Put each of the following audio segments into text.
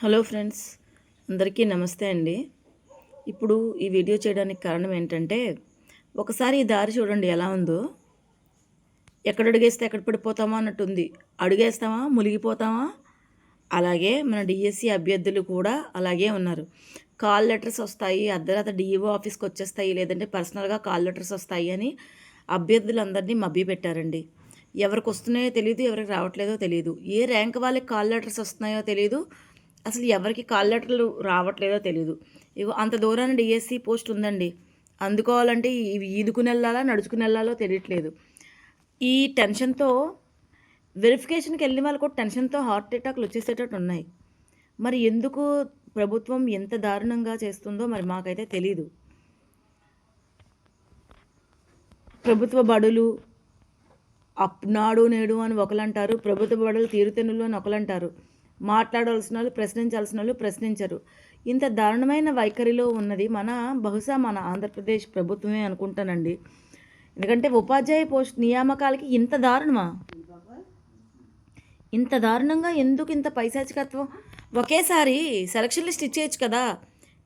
Hello friends అందరికీ నమస్తే అండి. ఇప్పుడు ఈ వీడియో చేయడానికి కారణం ఏంటంటే ఒకసారి ఈ దారి చూడండి ఎలా ఉందో. ఎక్కడ అడిగేస్తే ఎక్కడ పడిపోతామా అన్నట్టుంది. అడిగేస్తామా మునిగిపోతామా? అలాగే మన డిఎస్సి అభ్యర్థులు కూడా అలాగే ఉన్నారు. కాల్ లెటర్స్ వస్తాయి అర్ధరాత డిఈఓ ఆఫీస్కి వచ్చేస్తాయి లేదంటే పర్సనల్గా కాల్ లెటర్స్ వస్తాయి అని అభ్యర్థులందరినీ మభ్య పెట్టారండి. ఎవరికి వస్తున్నాయో తెలియదు ఎవరికి రావట్లేదో తెలియదు ఏ ర్యాంక్ వాళ్ళకి కాల్ లెటర్స్ వస్తున్నాయో తెలియదు అసలు ఎవరికి కాల్ లెటర్లు రావట్లేదో తెలియదు ఇగో అంత దూరాన డిఎస్సి పోస్ట్ ఉందండి. అందుకోవాలంటే ఇవి ఈదుకుని వెళ్ళాలా నడుచుకుని వెళ్ళాలో తెలియట్లేదు. ఈ టెన్షన్తో వెరిఫికేషన్కి వెళ్ళిన వాళ్ళు కూడా టెన్షన్తో హార్ట్ అటాక్లు వచ్చేసేటట్టు ఉన్నాయి. మరి ఎందుకు ప్రభుత్వం ఎంత దారుణంగా చేస్తుందో మరి మాకైతే తెలీదు. ప్రభుత్వ బడులు అప్ నాడు నేడు అని ఒకలంటారు ప్రభుత్వ బడులు తీరుతెన్నులు అని ఒకలంటారు. మాట్లాడవలసిన వాళ్ళు ప్రశ్నించాల్సిన వాళ్ళు ప్రశ్నించరు. ఇంత దారుణమైన వైఖరిలో ఉన్నది మన బహుశా మన ఆంధ్రప్రదేశ్ ప్రభుత్వమే అనుకుంటానండి. ఎందుకంటే ఉపాధ్యాయ పోస్ట్ నియామకాలకి ఇంత దారుణమా? ఇంత దారుణంగా ఎందుకు ఇంత పైశాచికత్వం? ఒకేసారి సెలక్షన్ లిస్ట్ ఇచ్చేయచ్చు కదా.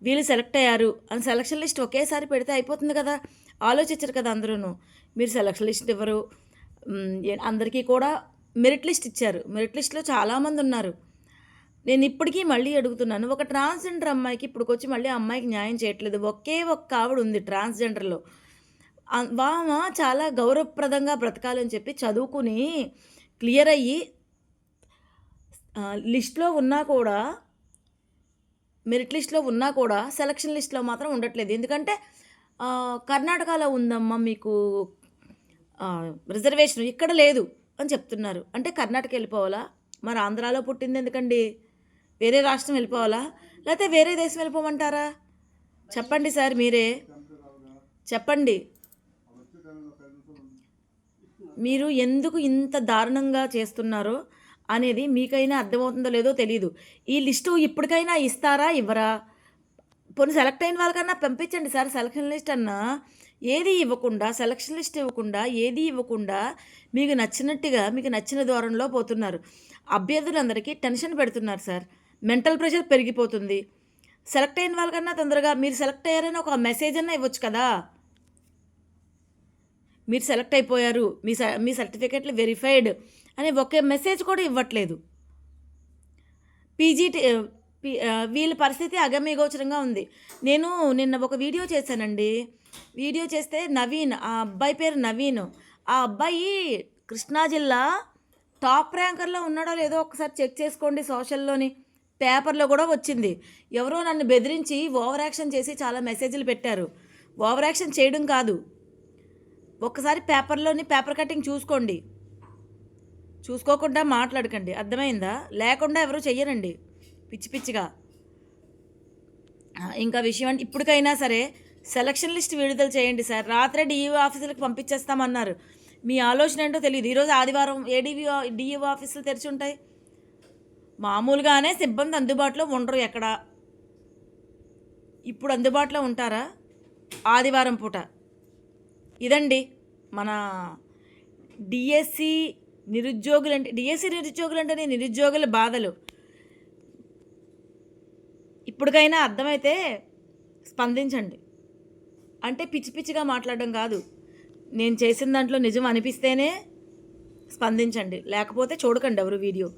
వీళ్ళు సెలెక్ట్ అయ్యారు. అని సెలక్షన్ లిస్ట్ ఒకేసారి పెడితే అయిపోతుంది కదా. ఆలోచించరు కదా అందరూ మీరు సెలక్షన్ లిస్ట్ ఇవ్వరు. అందరికీ కూడా మెరిట్ లిస్ట్ ఇచ్చారు. మెరిట్ లిస్ట్లో చాలామంది ఉన్నారు. నేను ఇప్పటికీ మళ్ళీ అడుగుతున్నాను. ఒక ట్రాన్స్జెండర్ అమ్మాయికి ఇప్పటికొచ్చి మళ్ళీ అమ్మాయికి న్యాయం చేయట్లేదు. ఒకే ఒక్క ఆవిడ ఉంది ట్రాన్స్జెండర్లో. వామ చాలా గౌరవప్రదంగా బ్రతకాలని చెప్పి చదువుకుని క్లియర్ అయ్యి లిస్ట్లో ఉన్నా కూడా మెరిట్ లిస్ట్లో ఉన్నా కూడా సెలక్షన్ లిస్ట్లో మాత్రం ఉండట్లేదు. ఎందుకంటే కర్ణాటకలో ఉందమ్మా మీకు రిజర్వేషన్. ఇక్కడ లేదు అని చెప్తున్నారు. అంటే కర్ణాటక వెళ్ళిపోవాలా? మరి ఆంధ్రాలో పుట్టింది ఎందుకండి? వేరే రాష్ట్రం వెళ్ళిపోవాలా? లేకపోతే వేరే దేశం వెళ్ళిపోమంటారా? చెప్పండి సార్ మీరే. చెప్పండి. మీరు ఎందుకు ఇంత దారుణంగా చేస్తున్నారో అనేది మీకైనా అర్థమవుతుందో లేదో తెలియదు ఈ లిస్టు ఇప్పటికైనా ఇస్తారా ఇవ్వరా? కొన్ని సెలెక్ట్ అయిన వాళ్ళకన్నా పంపించండి సార్. సెలక్షన్ లిస్ట్ అన్నా ఏది ఇవ్వకుండా సెలక్షన్ లిస్ట్ ఇవ్వకుండా ఏది ఇవ్వకుండా మీకు నచ్చినట్టుగా మీకు నచ్చిన దూరంలో పోతున్నారు. అభ్యర్థులందరికీ టెన్షన్ పెడుతున్నారు సార్. మెంటల్ ప్రెషర్ పెరిగిపోతుంది. సెలెక్ట్ అయిన వాళ్ళకన్నా తొందరగా మీరు సెలెక్ట్ అయ్యారని ఒక మెసేజ్ అన్నా ఇవ్వచ్చు కదా? మీరు సెలెక్ట్ అయిపోయారు మీ మీ సర్టిఫికెట్లు వెరిఫైడ్ అనే ఒకే మెసేజ్ కూడా ఇవ్వట్లేదు. పీజీ వీళ్ళ పరిస్థితి అగమ్యగోచరంగా ఉంది. నేను నిన్న ఒక వీడియో చేశానండి. వీడియో చేస్తే నవీన్ ఆ అబ్బాయి పేరు నవీన్. ఆ అబ్బాయి కృష్ణా జిల్లా టాప్ ర్యాంకర్లో ఉన్నాడో లేదో ఒకసారి చెక్ చేసుకోండి సోషల్లోని. పేపర్లో కూడా వచ్చింది. ఎవరో నన్ను బెదిరించి ఓవర్ యాక్షన్ చేసి చాలా మెసేజ్లు పెట్టారు. ఓవర్ యాక్షన్ చేయడం కాదు. ఒక్కసారి పేపర్లోని పేపర్ కటింగ్ చూసుకోండి. చూసుకోకుండా మాట్లాడకండి. అర్థమైందా? లేకుండా ఎవరు చెయ్యరండి. పిచ్చి పిచ్చిగా. ఇంకా విషయం అంటే ఇప్పటికైనా సరే సెలక్షన్ లిస్ట్ విడుదల చేయండి సార్. రాత్రే డిఈఓ ఆఫీసులకు పంపించేస్తామన్నారు. మీ ఆలోచన ఏంటో తెలియదు ఈరోజు ఆదివారం ఏడీవీ డిఈఓ ఆఫీసులు తెరిచి ఉంటాయి? మామూలుగానే సిబ్బంది అందుబాటులో ఉండరు ఎక్కడ. ఇప్పుడు అందుబాటులో ఉంటారా? ఆదివారం పూట. ఇదండి మన డిఎస్సి నిరుద్యోగులు అంటే డిఎస్సి నిరుద్యోగులు అంటేనే నిరుద్యోగుల బాధలు. ఇప్పటికైనా అర్థమైతే స్పందించండి. అంటే పిచ్చి పిచ్చిగా మాట్లాడడం కాదు. నేను చేసిన దాంట్లో నిజం అనిపిస్తేనే స్పందించండి. లేకపోతే చూడకండి ఎవరు వీడియో.